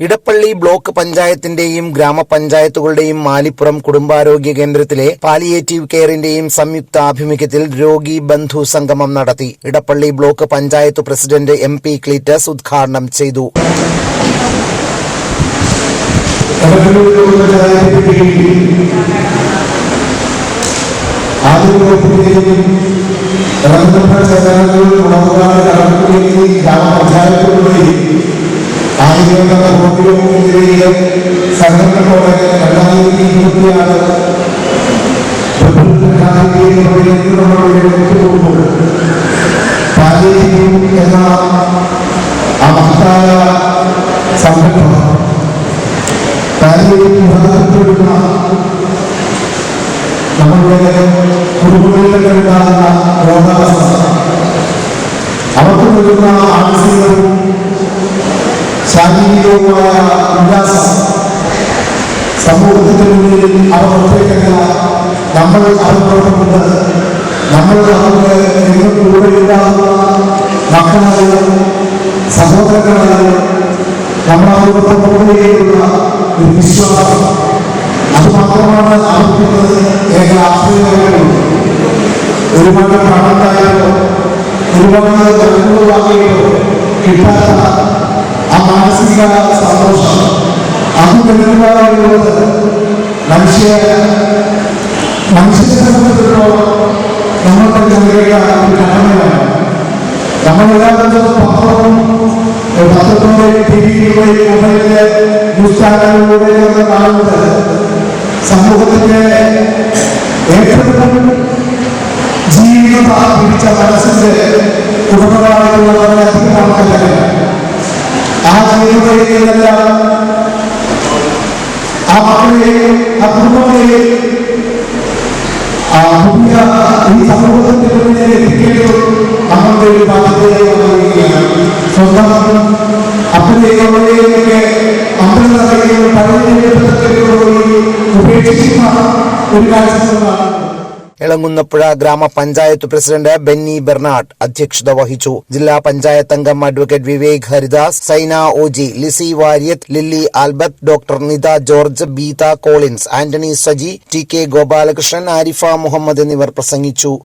Edappally block പഞ്ചായത്തിന്റെയും ഗ്രാമപഞ്ചായത്തുകളുടെയും മാലിപ്പുറം കുടുംബാരോഗ്യ കേന്ദ്രത്തിലെ പാലിയേറ്റീവ് കെയറിന്റെയും സംയുക്ത ആഭിമുഖ്യത്തിൽ രോഗി ബന്ധു സംഗമം നടത്തി. Edappally block panchayat president M P Cleetus ഉദ്ഘാടനം ചെയ്തു. ആയിരങ്ങളുടെ കോടികളുടെയും സംഘടനകളോടെ രണ്ടായിരത്തി ഇരുപത്തിയാറ് എന്ന ആ മഹത്തായ സംഘടന പാലിയേറ്റീവ് വിഭാഗത്തിൽപ്പെടുന്ന നമ്മളുടെ കുടുംബങ്ങളിൽ ഉണ്ടാകുന്ന അവർക്ക് മാനസികവും ശാരീരികവുമായ ഉല്ലാസം സമൂഹത്തിന് മുന്നിൽ അവർ ഒറ്റയ്ക്കല്ല നമ്മൾ അവരോടൊപ്പമുണ്ട് നമ്മൾ അവർക്ക് നിങ്ങൾക്ക് കൂടെ ഉണ്ടാകുന്ന മക്കളായും സഹോദരങ്ങളായും നമ്മൾ അവരോടൊപ്പം ഒരു വിശ്വാസം. അത് മാത്രമാണ് ആവർത്തിക്കുന്നത് ഏക ആശ്രയമായിട്ടുള്ളൂ ഒരുപാട് പണത്തായോ ഒരുപാട് വാങ്ങിയോ കിട്ടാത്ത മാനസിക സന്തോഷം. അത് നൽകുവാനുള്ളത് മനുഷ്യ മനുഷ്യ സംബന്ധിച്ചിടത്തോളം നമ്മൾക്ക് നൽകേണ്ട ഒരു കടമയാണ് നമ്മളെല്ലാവരും പത്രവും പത്രത്തിലൂടെയും ടി വിയിലൂടെയും മൊബൈലിലെ ന്യൂസ് ചാനലിലൂടെയും ഒക്കെ കാണുന്നത് സമൂഹത്തിന്റെ ഏറ്റവും ജീവിത പിടിച്ച മനസ്സിന്റെ ഉടമകളായിട്ടുള്ള വളരെയധികം ആൾക്കാരെ ജീവിതത്തിലെല്ലാം ആ മക്കളെയും ആ കുടുംബത്തെയും ആ പുതിയ ഈ സമൂഹത്തിന്റെ മുന്നിൽ എത്തിക്കേണ്ടത് നമ്മളുടെ ഒരു ബാധ്യതയായി മാറുകയാണ് സ്വന്തം അപ്പനെയും അമ്മയെയും ഒക്കെ അമ്പലങ്ങളെയും പഴയ ഉപേക്ഷിക്കുന്ന ഒരു കാഴ്ചകളാണ് എളങ്ങുന്നപ്പുഴ ഗ്രാമപഞ്ചായത്ത് പ്രസിഡന്റ് ബെന്നി ബെർണാഡ് അധ്യക്ഷത വഹിച്ചു. ജില്ലാ പഞ്ചായത്ത് അംഗം advocate Vivek Haridas Saina Oji Lissy Variyath Lilly Albert doctor Nitha George Beetha Collins Antony Saji T K Gopalakrishnan Arifa Muhammad എന്നിവർ പ്രസംഗിച്ചു.